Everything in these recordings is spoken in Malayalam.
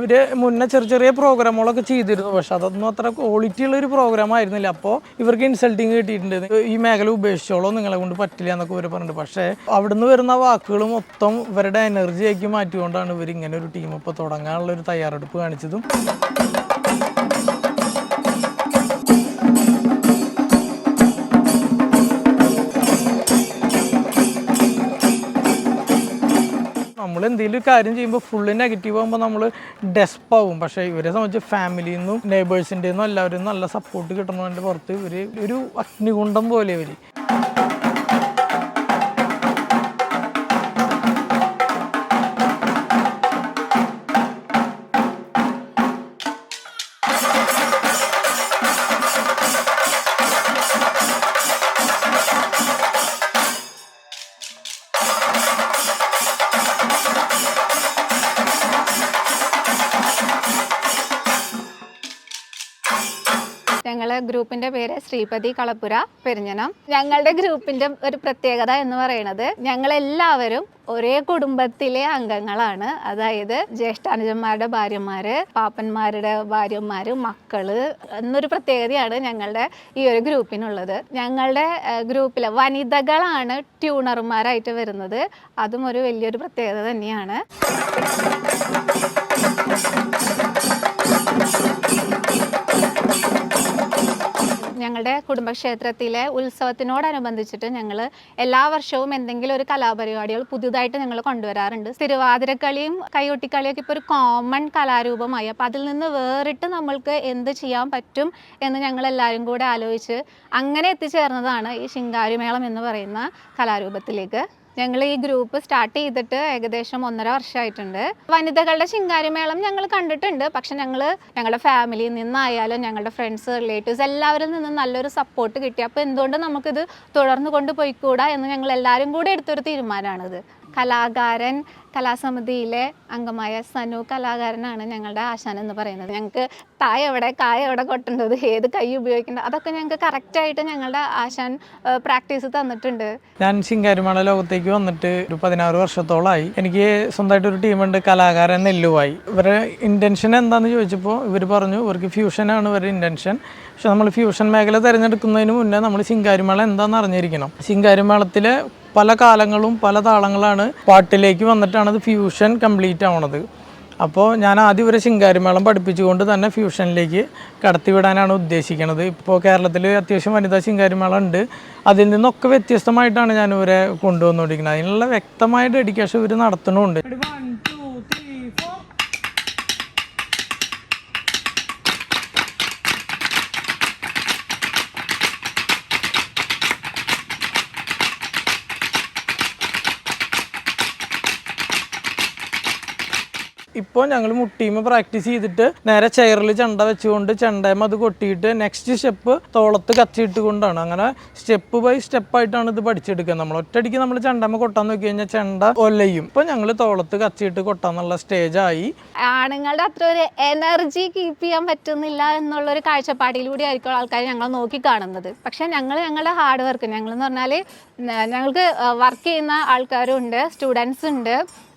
ഇവർ മുന്നേ ചെറിയ ചെറിയ പ്രോഗ്രാമുകളൊക്കെ ചെയ്തിരുന്നു. പക്ഷെ അതൊന്നും അത്ര ക്വാളിറ്റി ഉള്ള ഒരു പ്രോഗ്രാം ആയിരുന്നില്ല. അപ്പോൾ ഇവർക്ക് ഇൻസൾട്ടിങ് കിട്ടിയിട്ടുണ്ട്. ഈ മേഖല ഉപേക്ഷിച്ചോളോ നിങ്ങളെ കൊണ്ട് പറ്റില്ല എന്നൊക്കെ ഇവർ പറഞ്ഞിട്ട്. പക്ഷേ അവിടുന്ന് വരുന്ന വാക്കുകൾ മൊത്തം ഇവരുടെ എനർജി ആക്കി മാറ്റിക്കൊണ്ടാണ് ഇവർ ഇങ്ങനെ ഒരു ടീം ഇപ്പോൾ തുടങ്ങാനുള്ള ഒരു തയ്യാറെടുപ്പ് കാണിച്ചതും. നമ്മൾ എന്തെങ്കിലും കാര്യം ചെയ്യുമ്പോൾ ഫുള്ള് നെഗറ്റീവ് ആകുമ്പോൾ നമ്മൾ ഡെസ്പ് ആവും. പക്ഷേ ഇവരെ സംബന്ധിച്ച് ഫാമിലിയിൽ നിന്നും നെയ്ബേഴ്സിന്റെ നിന്നും എല്ലാവരും നല്ല സപ്പോർട്ട് കിട്ടണതിന്റെ പുറത്ത് ഇവർ ഒരു അഗ്നികുണ്ടം പോലെ ഇവർ ഞങ്ങളെ ഗ്രൂപ്പിന്റെ പേര് ശ്രീപതി കളപ്പുര പെരിഞ്ഞനം. ഞങ്ങളുടെ ഗ്രൂപ്പിന്റെ ഒരു പ്രത്യേകത എന്ന് പറയുന്നത് ഞങ്ങളെല്ലാവരും ഒരേ കുടുംബത്തിലെ അംഗങ്ങളാണ്. അതായത് ജ്യേഷ്ഠാനുജന്മാരുടെ ഭാര്യമാര് പാപ്പന്മാരുടെ ഭാര്യമാര് മക്കൾ എന്നൊരു പ്രത്യേകതയാണ് ഞങ്ങളുടെ ഈ ഒരു ഗ്രൂപ്പിനുള്ളത്. ഞങ്ങളുടെ ഗ്രൂപ്പിലെ വനിതകളാണ് ട്യൂണർമാരായിട്ട് വരുന്നത്. അതും ഒരു വലിയൊരു പ്രത്യേകത തന്നെയാണ്. ഞങ്ങളുടെ കുടുംബക്ഷേത്രത്തിലെ ഉത്സവത്തിനോടനുബന്ധിച്ചിട്ട് ഞങ്ങൾ എല്ലാ വർഷവും എന്തെങ്കിലും ഒരു കലാപരിപാടികൾ പുതുതായിട്ട് ഞങ്ങൾ കൊണ്ടുവരാറുണ്ട്. തിരുവാതിരക്കളിയും കൈകൊട്ടിക്കളിയൊക്കെ ഇപ്പോൾ ഒരു കോമൺ കലാരൂപമായി. അപ്പോൾ അതിൽ നിന്ന് വേറിട്ട് നമ്മൾക്ക് എന്ത് ചെയ്യാൻ പറ്റും എന്ന് ഞങ്ങൾ എല്ലാവരും കൂടെ ആലോചിച്ച് അങ്ങനെ എത്തിച്ചേർന്നതാണ് ഈ ശിങ്കാരിമേളം എന്ന് പറയുന്ന കലാരൂപത്തിലേക്ക്. ഞങ്ങൾ ഈ ഗ്രൂപ്പ് സ്റ്റാർട്ട് ചെയ്തിട്ട് ഏകദേശം ഒന്നര വർഷമായിട്ടുണ്ട്. വനിതകളുടെ ശിങ്കാരിമേളം ഞങ്ങൾ കണ്ടിട്ടുണ്ട്. പക്ഷെ ഞങ്ങൾ ഞങ്ങളുടെ ഫാമിലിയിൽ നിന്നായാലും ഞങ്ങളുടെ ഫ്രണ്ട്സ് റിലേറ്റീവ്സ് എല്ലാവരിൽ നിന്നും നല്ലൊരു സപ്പോർട്ട് കിട്ടി. അപ്പോൾ എന്തുകൊണ്ട് നമുക്കിത് തുടർന്ന് കൊണ്ട് പോയിക്കൂടാ എന്ന് ഞങ്ങൾ എല്ലാവരും കൂടെ എടുത്തൊരു തീരുമാനമാണിത്. കലാകാരൻ കലാസമിതിയിലെ അംഗമായ സനു കലാകാരനാണ് ഞങ്ങളുടെ ആശാൻ എന്ന് പറയുന്നത്. ഞങ്ങൾക്ക് തായ എവിടെ കായ എവിടെ കൊട്ടേണ്ടത് ഏത് കൈ ഉപയോഗിക്കേണ്ടത് അതൊക്കെ ഞങ്ങൾക്ക് കറക്റ്റായിട്ട് ഞങ്ങളുടെ ആശാൻ പ്രാക്ടീസ് തന്നിട്ടുണ്ട്. ഞാൻ ശിങ്കാരിമേള ലോകത്തേക്ക് വന്നിട്ട് ഒരു പതിനാറ് വർഷത്തോളമായി എനിക്ക് സ്വന്തമായിട്ട് ഒരു ടീമുണ്ട് കലാകാരൻ നെല്ലുവായി. ഇവരുടെ ഇന്റൻഷൻ എന്താണെന്ന് ചോദിച്ചപ്പോൾ ഇവർ പറഞ്ഞു ഇവർക്ക് ഫ്യൂഷനാണ് ഇവരുടെ ഇന്റൻഷൻ പക്ഷെ നമ്മൾ ഫ്യൂഷൻ മേഖല തിരഞ്ഞെടുക്കുന്നതിന് മുന്നേ നമ്മൾ ശിങ്കാരിമേള എന്താണെന്ന് അറിഞ്ഞിരിക്കണം. ശിങ്കാരിമേളത്തിലെ പല കാലങ്ങളും പല താളങ്ങളാണ് പാട്ടിലേക്ക് വന്നിട്ടാണ് അത് ഫ്യൂഷൻ കംപ്ലീറ്റ് ആവണത്. അപ്പോൾ ഞാൻ ആദ്യം ഇവരെ ശിങ്കാരിമേളം പഠിപ്പിച്ചുകൊണ്ട് തന്നെ ഫ്യൂഷനിലേക്ക് കടത്തിവിടാനാണ് ഉദ്ദേശിക്കുന്നത് ഇപ്പോൾ കേരളത്തിൽ അത്യാവശ്യം വനിതാ ശിങ്കാരിമേള ഉണ്ട് അതിൽ നിന്നൊക്കെ വ്യത്യസ്തമായിട്ടാണ് ഞാൻ ഇവരെ കൊണ്ടുവന്നുകൊണ്ടിരിക്കുന്നത് അതിനുള്ള വ്യക്തമായ ഡെഡിക്കേഷൻ ഇവർ നടത്തണമുണ്ട് ഇപ്പോൾ ഞങ്ങൾ മുട്ടീമ് പ്രാക്ടീസ് ചെയ്തിട്ട് നേരെ ചെയറിൽ ചെണ്ട വെച്ചുകൊണ്ട് ചെണ്ടയം അത് കൊട്ടിയിട്ട് നെക്സ്റ്റ് സ്റ്റെപ്പ് തോളത്ത് കത്തിയിട്ട് കൊണ്ടാണ് അങ്ങനെ സ്റ്റെപ്പ് ബൈ സ്റ്റെപ്പായിട്ടാണ് ഇത് പഠിച്ചെടുക്കുക. നമ്മൾ ഒറ്റയടിക്ക് നമ്മൾ ചെണ്ടമ്മ കൊട്ടാൻ നോക്കി കഴിഞ്ഞാൽ ചെണ്ട ഒല്ലയും ഇപ്പൊ ഞങ്ങൾ തോളത്ത് കത്തിയിട്ട് കൊട്ടാന്നുള്ള സ്റ്റേജായി ആണുങ്ങളുടെ അത്ര ഒരു എനർജി കീപ്പ് ചെയ്യാൻ പറ്റുന്നില്ല എന്നുള്ള ഒരു കാഴ്ചപ്പാടിലൂടെ ആയിരിക്കും ആൾക്കാർ ഞങ്ങൾ നോക്കി കാണുന്നത്. പക്ഷെ ഞങ്ങൾ ഞങ്ങളുടെ ഹാർഡ് വർക്ക് ഞങ്ങൾ എന്ന് പറഞ്ഞാൽ ഞങ്ങൾക്ക് വർക്ക് ചെയ്യുന്ന ആൾക്കാരും ഉണ്ട് സ്റ്റുഡൻസ് ഉണ്ട്.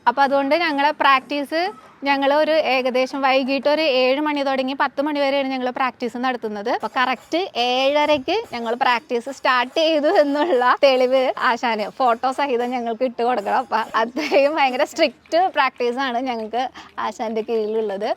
അപ്പോൾ അതുകൊണ്ട് ഞങ്ങളെ പ്രാക്ടീസ് ഞങ്ങൾ ഒരു ഏകദേശം വൈകിട്ട് ഒരു ഏഴ് മണി തുടങ്ങി പത്ത് മണി വരെയാണ് ഞങ്ങൾ പ്രാക്ടീസ് നടത്തുന്നത്. അപ്പോൾ കറക്റ്റ് ഏഴരയ്ക്ക് ഞങ്ങൾ പ്രാക്ടീസ് സ്റ്റാർട്ട് ചെയ്തു എന്നുള്ള തെളിവ് ആശാന് ഫോട്ടോ സഹിതം ഞങ്ങൾക്ക് ഇട്ട് കൊടുക്കണം. അപ്പം അത്രയും ഭയങ്കര സ്ട്രിക്റ്റ് പ്രാക്ടീസാണ് ഞങ്ങൾക്ക് ആശാന്റെ കീഴിലുള്ളത്.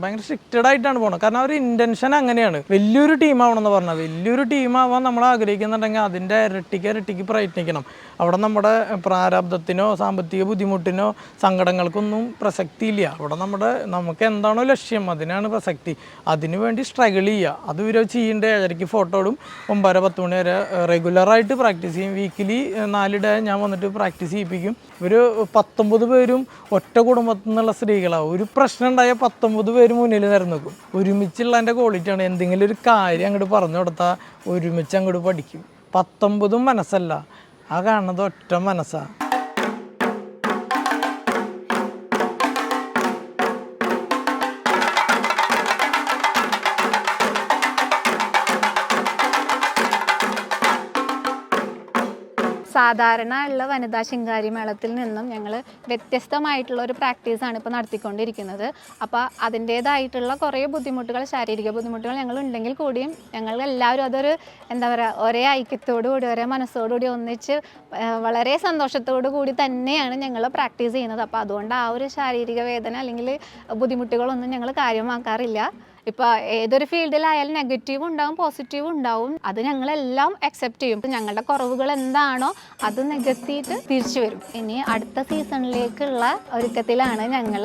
ഭയങ്കര സ്ട്രിക്റ്റഡ് ആയിട്ടാണ് പോകുന്നത് കാരണം അവർ ഇന്റൻഷൻ അങ്ങനെയാണ്. വലിയൊരു ടീം എന്ന് പറഞ്ഞാൽ വലിയൊരു ടീം ആവാൻ നമ്മൾ ആഗ്രഹിക്കുന്നുണ്ടെങ്കിൽ അതിന്റെ ഇരട്ടിക്ക് ഇരട്ടിക്ക് പ്രയത്നിക്കണം. അവിടെ നമ്മുടെ പ്രാരാബ്ദത്തിനോ സാമ്പത്തിക ബുദ്ധിമുട്ടിനോ സങ്കടങ്ങൾക്കൊന്നും പ്രസക്തിയില്ല. അവിടെ നമ്മുടെ നമുക്ക് എന്താണോ ലക്ഷ്യം അതിനാണ് പ്രസക്തി. അതിനു വേണ്ടി സ്ട്രഗിൾ ചെയ്യുക. അത് ഇവരോ ചെയ്യേണ്ട? ഏഴരയ്ക്ക് ഫോട്ടോ ഇടും. ഒമ്പതര പത്ത് മണി വരെ റെഗുലറായിട്ട് പ്രാക്ടീസ് ചെയ്യും. വീക്കിലി നാല് ഡേ ഞാൻ വന്നിട്ട് പ്രാക്ടീസ് ചെയ്യിപ്പിക്കും. ഒരു പത്തൊമ്പത് പേരും ഒറ്റ കുടുംബത്തിൽ നിന്നുള്ള സ്ത്രീകളാണ് ഒരു പ്രശ്നം ഉണ്ടായ പത്തൊമ്പത് പേര് മുന്നിൽ നിരന്ന് നോക്കും. ഒരുമിച്ചുള്ള എന്റെ ക്വാളിറ്റിയാണ് എന്തെങ്കിലും ഒരു കാര്യം അങ്ങോട്ട് പറഞ്ഞു കൊടുത്താൽ ഒരുമിച്ച് അങ്ങോട്ട് പഠിക്കും. പത്തൊമ്പതും മനസ്സല്ല. ആ കാണുന്നത് ഒറ്റ മനസ്സാണ് സാധാരണ ഉള്ള വനിതാ ശിങ്കാരി മേളത്തിൽ നിന്നും ഞങ്ങൾ വ്യത്യസ്തമായിട്ടുള്ള ഒരു പ്രാക്ടീസാണ് ഇപ്പോൾ നടത്തിക്കൊണ്ടിരിക്കുന്നത്. അപ്പോൾ അതിന്റേതായിട്ടുള്ള കുറേ ബുദ്ധിമുട്ടുകൾ ശാരീരിക ബുദ്ധിമുട്ടുകൾ ഞങ്ങൾ ഉണ്ടെങ്കിൽ കൂടിയും ഞങ്ങൾ എല്ലാവരും അതൊരു എന്താ പറയുക ഒരേ ഐക്യത്തോടുകൂടി ഒരേ മനസ്സോടുകൂടി ഒന്നിച്ച് വളരെ സന്തോഷത്തോടു കൂടി തന്നെയാണ് ഞങ്ങൾ പ്രാക്ടീസ് ചെയ്യുന്നത്. അപ്പോൾ അതുകൊണ്ട് ആ ഒരു ശാരീരിക വേദന അല്ലെങ്കിൽ ബുദ്ധിമുട്ടുകളൊന്നും ഞങ്ങൾ കാര്യമാക്കാറില്ല. ഇപ്പോൾ ഏതൊരു ഫീൽഡിലായാലും നെഗറ്റീവ് ഉണ്ടാവും പോസിറ്റീവ് ഉണ്ടാവും. അത് ഞങ്ങളെല്ലാം അക്സെപ്റ്റ് ചെയ്യും. ഞങ്ങളുടെ കുറവുകൾ എന്താണോ അത് നികത്തിയിട്ട് തിരിച്ചു വരും. ഇനി അടുത്ത സീസണിലേക്കുള്ള ഒരുക്കത്തിലാണ് ഞങ്ങൾ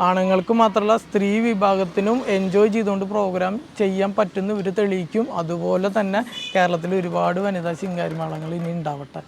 ആണുങ്ങൾക്ക് മാത്രമല്ല സ്ത്രീ വിഭാഗത്തിനും എൻജോയ് ചെയ്തുകൊണ്ട് പ്രോഗ്രാം ചെയ്യാൻ പറ്റുന്ന ഇവർ തെളിയിക്കും. അതുപോലെ തന്നെ കേരളത്തിൽ ഒരുപാട് വനിതാ ശിങ്കാരി മേളങ്ങൾ ഇനി ഉണ്ടാവട്ടെ.